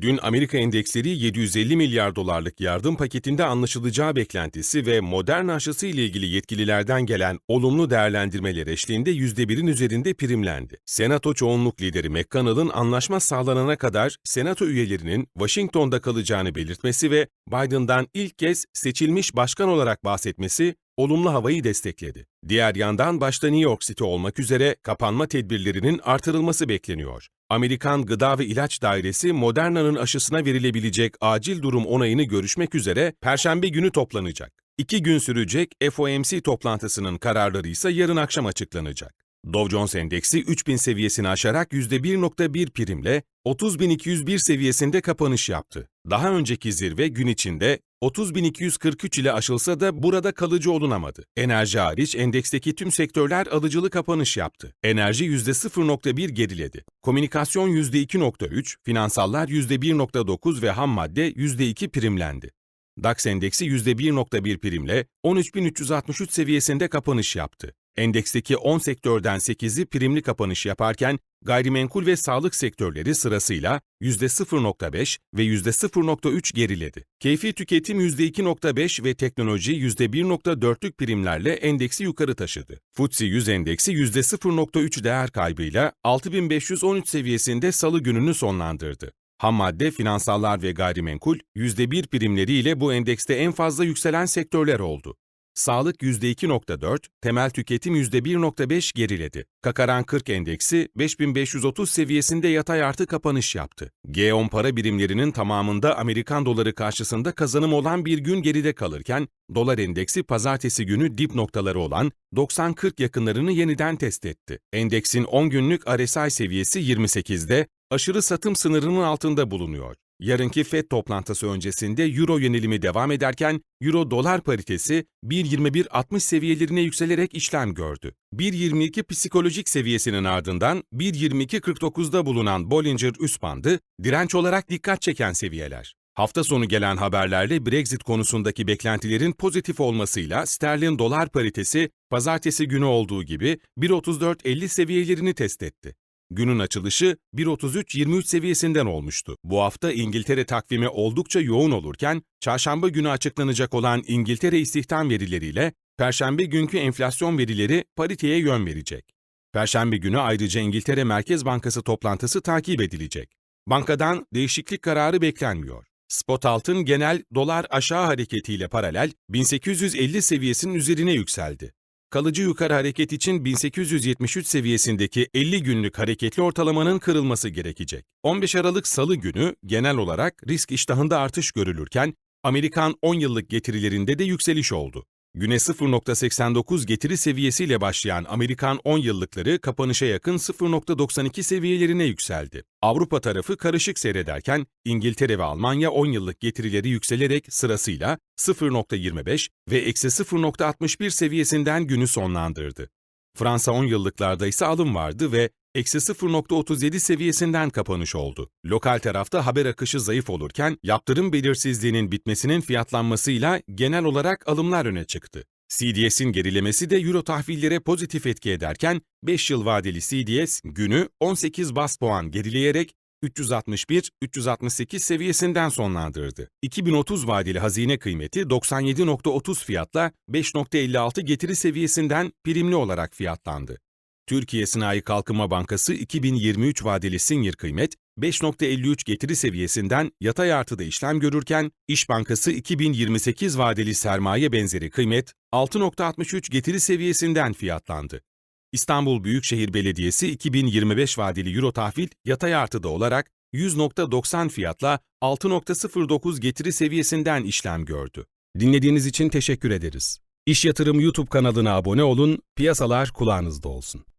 Dün Amerika endeksleri 750 milyar dolarlık yardım paketinde anlaşılacağı beklentisi ve Moderna aşısı ile ilgili yetkililerden gelen olumlu değerlendirmeler eşliğinde %1'in üzerinde primlendi. Senato çoğunluk lideri McConnell'ın anlaşma sağlanana kadar Senato üyelerinin Washington'da kalacağını belirtmesi ve Biden'dan ilk kez seçilmiş başkan olarak bahsetmesi olumlu havayı destekledi. Diğer yandan başta New York City olmak üzere kapanma tedbirlerinin artırılması bekleniyor. Amerikan Gıda ve İlaç Dairesi Moderna'nın aşısına verilebilecek acil durum onayını görüşmek üzere Perşembe günü toplanacak. İki gün sürecek FOMC toplantısının kararları ise yarın akşam açıklanacak. Dow Jones Endeksi 3000 seviyesini aşarak %1.1 primle 30.201 seviyesinde kapanış yaptı. Daha önceki zirve gün içinde 30.243 ile aşılsa da burada kalıcı olunamadı. Enerji hariç endeksteki tüm sektörler alıcılı kapanış yaptı. Enerji %0.1 geriledi. Komünikasyon %2.3, finansallar %1.9 ve ham madde %2 primlendi. DAX endeksi %1.1 primle 13.363 seviyesinde kapanış yaptı. Endeksteki 10 sektörden 8'i primli kapanış yaparken gayrimenkul ve sağlık sektörleri sırasıyla %0.5 ve %0.3 geriledi. Keyfi tüketim %2.5 ve teknoloji %1.4'lük primlerle endeksi yukarı taşıdı. FTSE 100 endeksi %0.3 değer kaybıyla 6513 seviyesinde salı gününü sonlandırdı. Ham madde, finansallar ve gayrimenkul %1 primleriyle bu endekste en fazla yükselen sektörler oldu. Sağlık %2.4, temel tüketim %1.5 geriledi. Kakaran 40 endeksi 5530 seviyesinde yatay artı kapanış yaptı. G10 para birimlerinin tamamında Amerikan doları karşısında kazanım olan bir gün geride kalırken, dolar endeksi pazartesi günü dip noktaları olan 90-40 yakınlarını yeniden test etti. Endeksin 10 günlük RSI seviyesi 28'de, aşırı satım sınırının altında bulunuyor. Yarınki FED toplantısı öncesinde Euro yönelimi devam ederken Euro-dolar paritesi 1.21.60 seviyelerine yükselerek işlem gördü. 1.22 psikolojik seviyesinin ardından 1.22.49'da bulunan Bollinger üst bandı direnç olarak dikkat çeken seviyeler. Hafta sonu gelen haberlerle Brexit konusundaki beklentilerin pozitif olmasıyla sterlin dolar paritesi pazartesi günü olduğu gibi 1.34.50 seviyelerini test etti. Günün açılışı 1.33-23 seviyesinden olmuştu. Bu hafta İngiltere takvimi oldukça yoğun olurken, çarşamba günü açıklanacak olan İngiltere istihdam verileriyle Perşembe günkü enflasyon verileri pariteye yön verecek. Perşembe günü ayrıca İngiltere Merkez Bankası toplantısı takip edilecek. Bankadan değişiklik kararı beklenmiyor. Spot altın genel dolar aşağı hareketiyle paralel 1850 seviyesinin üzerine yükseldi. Kalıcı yukarı hareket için 1873 seviyesindeki 50 günlük hareketli ortalamanın kırılması gerekecek. 15 Aralık Salı günü genel olarak risk iştahında artış görülürken Amerikan 10 yıllık getirilerinde de yükseliş oldu. Güne 0.89 getiri seviyesiyle başlayan Amerikan 10 yıllıkları kapanışa yakın 0.92 seviyelerine yükseldi. Avrupa tarafı karışık seyrederken İngiltere ve Almanya 10 yıllık getirileri yükselerek sırasıyla 0.25 ve eksi 0.61 seviyesinden günü sonlandırdı. Fransa 10 yıllıklarda ise alım vardı ve eksi 0.37 seviyesinden kapanış oldu. Lokal tarafta haber akışı zayıf olurken yaptırım belirsizliğinin bitmesinin fiyatlanmasıyla genel olarak alımlar öne çıktı. CDS'in gerilemesi de euro tahvillere pozitif etki ederken 5 yıl vadeli CDS günü 18 bas puan gerileyerek 361-368 seviyesinden sonlandırdı. 2030 vadeli hazine kıymeti 97.30 fiyatla 5.56 getiri seviyesinden primli olarak fiyatlandı. Türkiye Sanayi Kalkınma Bankası 2023 vadeli senior kıymet 5.53 getiri seviyesinden yatay artıda işlem görürken İş Bankası 2028 vadeli sermaye benzeri kıymet 6.63 getiri seviyesinden fiyatlandı. İstanbul Büyükşehir Belediyesi 2025 vadeli euro tahvil yatay artıda olarak 100.90 fiyatla 6.09 getiri seviyesinden işlem gördü. Dinlediğiniz için teşekkür ederiz. İş Yatırım YouTube kanalına abone olun, piyasalar kulağınızda olsun.